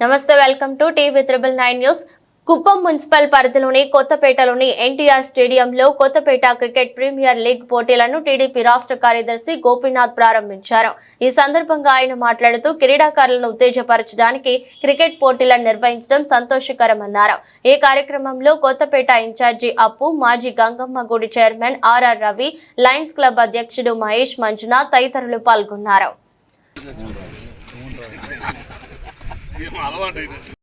నమస్తే welcome to TV triple nine news. Kuppam municipal పరిధిలోని కొత్తపేటలోని ఎన్టీఆర్ స్టేడియంలో కొత్తపేట క్రికెట్ ప్రీమియర్ లీగ్ పోటీలను టీడీపీ రాష్ట్ర కార్యదర్శి గోపీనాథ్ ప్రారంభించారు. ఈ సందర్భంగా ఆయన మాట్లాడుతూ క్రీడాకారులను ఉత్తేజపరచడానికి క్రికెట్ పోటీలను నిర్వహించడం సంతోషకరమన్నారు. ఈ కార్యక్రమంలో కొత్తపేట ఇన్ఛార్జి అప్పు మాజీ గంగమ్మ గుడి chairman RR Ravi lions club అధ్యక్షుడు మహేష్ మంజునాథ్ తదితరులు పాల్గొన్నారు. అలవాటు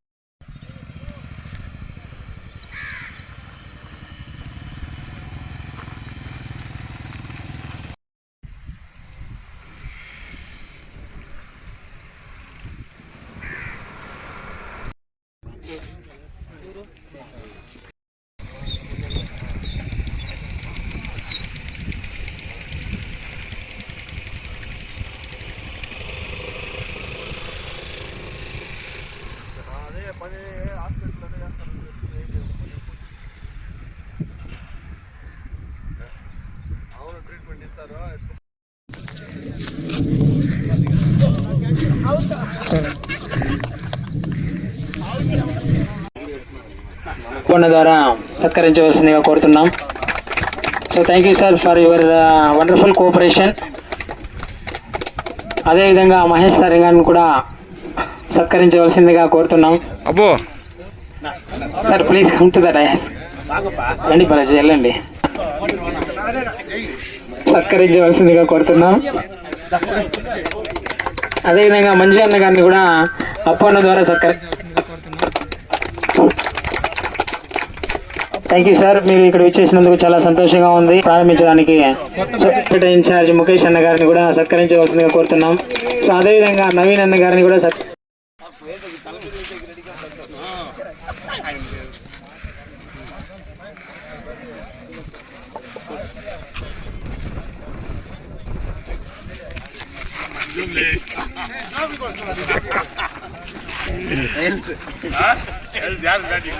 ఫోన్ ద్వారా సత్కరించవలసిందిగా కోరుతున్నాం. So thank you sir for your wonderful cooperation అదేవిధంగా మహేష్ సార్ గారిని కూడా సత్కరించవలసిందిగా కోరుతున్నాం. అబ్బో! Sir please come to the dais రండి పరచు వెళ్ళండి. సత్కరించవలసిందిగా కోరుతున్నాం. అదేవిధంగా మంజు అన్న గారిని కూడా అప్పన్న ద్వారా సత్కరించవలసిందిగా కోరుతున్నాం. థ్యాంక్ యూ సార్ మీరు ఇక్కడ విచ్చేసినందుకు చాలా సంతోషంగా ఉంది. ప్రారంభించడానికి ఇన్ఛార్జ్ ముఖేష్ అన్న గారిని కూడా సత్కరించవలసిందిగా కోరుతున్నాం. సో అదేవిధంగా నవీన్ అన్న గారిని కూడా సత్ ಯಾರು ಗಾಡಿ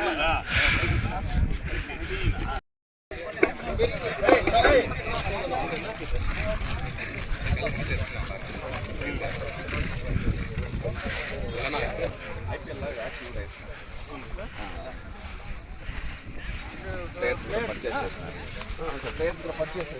పర్చేస్